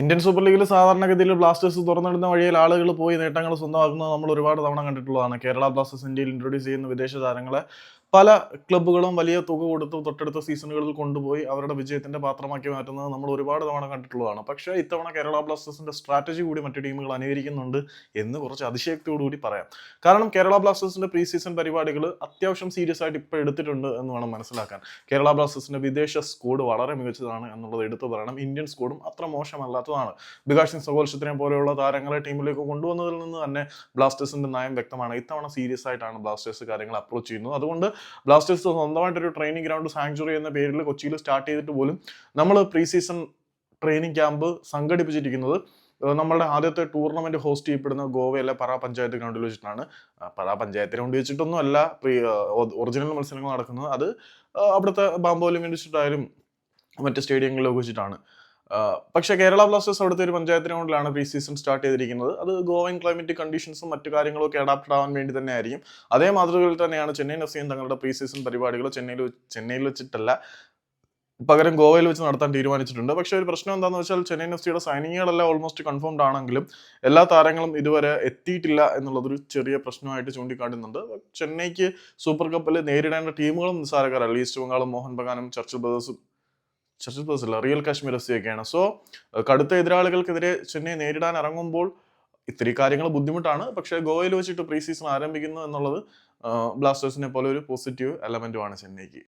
Indian super ലീഗിൽ സാധാരണഗതിയിൽ Blasters തുറന്നിടുന്ന വഴിയിൽ ആളുകൾ പോയി നേട്ടങ്ങൾ സ്വന്തമാക്കുന്നത് നമ്മൾ ഒരുപാട് തവണ കണ്ടിട്ടുള്ളതാണ്. കേരള ബ്ലാസ്റ്റേഴ്സ് ഇന്ത്യയിൽ ഇൻട്രൊഡ്യൂസ് ചെയ്യുന്ന വിദേശ താരങ്ങളെ പല ക്ലബ്ബുകളും വലിയ തുക കൊടുത്ത് തൊട്ടടുത്ത സീസണുകളിൽ കൊണ്ടുപോയി അവരുടെ വിജയത്തിന്റെ പാത്രമാക്കി മാറ്റുന്നത് നമ്മൾ ഒരുപാട് തവണ കണ്ടിട്ടുള്ളതാണ്. പക്ഷേ ഇത്തവണ കേരള ബ്ലാസ്റ്റേഴ്സിന്റെ സ്ട്രാറ്റജി കൂടി മറ്റു ടീമുകൾ അനുകരിക്കുന്നുണ്ട് എന്ന് കുറച്ച് അതിശയക്തിയോടുകൂടി പറയാം. കാരണം കേരള ബ്ലാസ്റ്റേഴ്സിന്റെ പ്രീ സീസൺ പരിപാടികൾ അത്യാവശ്യം സീരിയസ് ആയിട്ട് ഇപ്പോൾ എടുത്തിട്ടുണ്ട് എന്ന് വേണം മനസ്സിലാക്കാൻ. കേരള ബ്ലാസ്റ്റേഴ്സിന്റെ വിദേശ സ്കോഡ് വളരെ മികച്ചതാണ് എന്നുള്ളത് എടുത്തു പറയണം. ഇന്ത്യൻ സ്കോഡും അത്ര മോശമല്ലാത്തതാണ്. ബികാഷ് സിംഗ് സഗോൽഷത്തിനെ പോലെയുള്ള താരങ്ങളെ ടീമിലേക്ക് കൊണ്ടുവന്നതിൽ നിന്ന് തന്നെ ബ്ലാസ്റ്റേഴ്സിന്റെ നയം വ്യക്തമാണ്. ഇത്തവണ സീരിയസ് ആയിട്ടാണ് ബ്ലാസ്റ്റേഴ്സ് കാര്യങ്ങൾ അപ്രോച്ച് ചെയ്യുന്നത്. അതുകൊണ്ട് ബ്ലാസ്റ്റേഴ്സ് സ്വന്തമായിട്ടൊരു ട്രെയിനിങ് ഗ്രൗണ്ട് സാങ്ച്വറി എന്ന പേരിൽ കൊച്ചിയിൽ സ്റ്റാർട്ട് ചെയ്തിട്ട് പോലും നമ്മൾ പ്രീ സീസൺ ട്രെയിനിങ് ക്യാമ്പ് സംഘടിപ്പിച്ചിരിക്കുന്നത് നമ്മുടെ ആദ്യത്തെ ടൂർണമെന്റ് ഹോസ്റ്റ് ചെയ്യപ്പെടുന്ന ഗോവയിലെ പറ പഞ്ചായത്ത് ഗ്രൗണ്ടിൽ വെച്ചിട്ടാണ്. പറ പഞ്ചായത്ത് ഗ്രൗണ്ടിൽ വെച്ചിട്ടൊന്നും അല്ല ഒറിജിനൽ മത്സരങ്ങൾ നടക്കുന്നത്. അത് അവിടുത്തെ ബാമ്പോലിം വെച്ചിട്ടായാലും മറ്റ് സ്റ്റേഡിയങ്ങളിലൊക്കെ വെച്ചിട്ടാണ്. പക്ഷേ കേരള ബ്ലാസ്റ്റേഴ്സ് അവിടുത്തെ ഒരു പഞ്ചായത്തിന് ഗ്രൗണ്ടിലാണ് പ്രീ സീസൺ സ്റ്റാർട്ട് ചെയ്തിരിക്കുന്നത്. അത് ഗോവൻ ക്ലൈമറ്റ് കണ്ടീഷൻസും മറ്റു കാര്യങ്ങളൊക്കെ അഡാപ്റ്റ് ആവാൻ വേണ്ടി തന്നെ ആയിരിക്കും അതേ മാതൃകയിൽ തന്നെയാണ് ചെന്നൈ എഫ് തങ്ങളുടെ പ്രീ സീസൺ പരിപാടികൾ ചെന്നൈയിൽ ചെന്നൈയിൽ വെച്ചിട്ടല്ല പകരം ഗോവയിൽ വെച്ച് നടത്താൻ തീരുമാനിച്ചിട്ടുണ്ട്. പക്ഷേ ഒരു പ്രശ്നം എന്താണെന്ന് വെച്ചാൽ ചെന്നൈ എഫ് സിയുടെ ഓൾമോസ്റ്റ് കൺഫേംഡ് ആണെങ്കിലും എല്ലാ താരങ്ങളും ഇതുവരെ എത്തിയിട്ടില്ല എന്നുള്ളതൊരു ചെറിയ പ്രശ്നമായിട്ട് ചൂണ്ടിക്കാട്ടുന്നുണ്ട്. ചെന്നൈക്ക് സൂപ്പർ കപ്പിൽ നേരിടേണ്ട ടീമുകളും നിസ്സാരക്കാരല്ല. ഈസ്റ്റ് ബംഗാളും മോഹൻ ബഗാനും ചർച്ചിൽ ബ്രദേഴ്സും ചർച്ചിൽ ബ്രദേഴ്സ് അല്ല റിയൽ കാശ്മീർ എഫ് സി ഒക്കെയാണ് സോ കടുത്ത എതിരാളികൾക്കെതിരെ ചെന്നൈ നേരിടാൻ ഇറങ്ങുമ്പോൾ ഇത്തിരി കാര്യങ്ങൾ ബുദ്ധിമുട്ടാണ്. പക്ഷേ ഗോവയിൽ വെച്ചിട്ട് പ്രീ സീസൺ ആരംഭിക്കുന്നു എന്നുള്ളത് ബ്ലാസ്റ്റേഴ്സിനെ പോലെ ഒരു പോസിറ്റീവ് എലമെന്റുമാണ് ചെന്നൈക്ക്.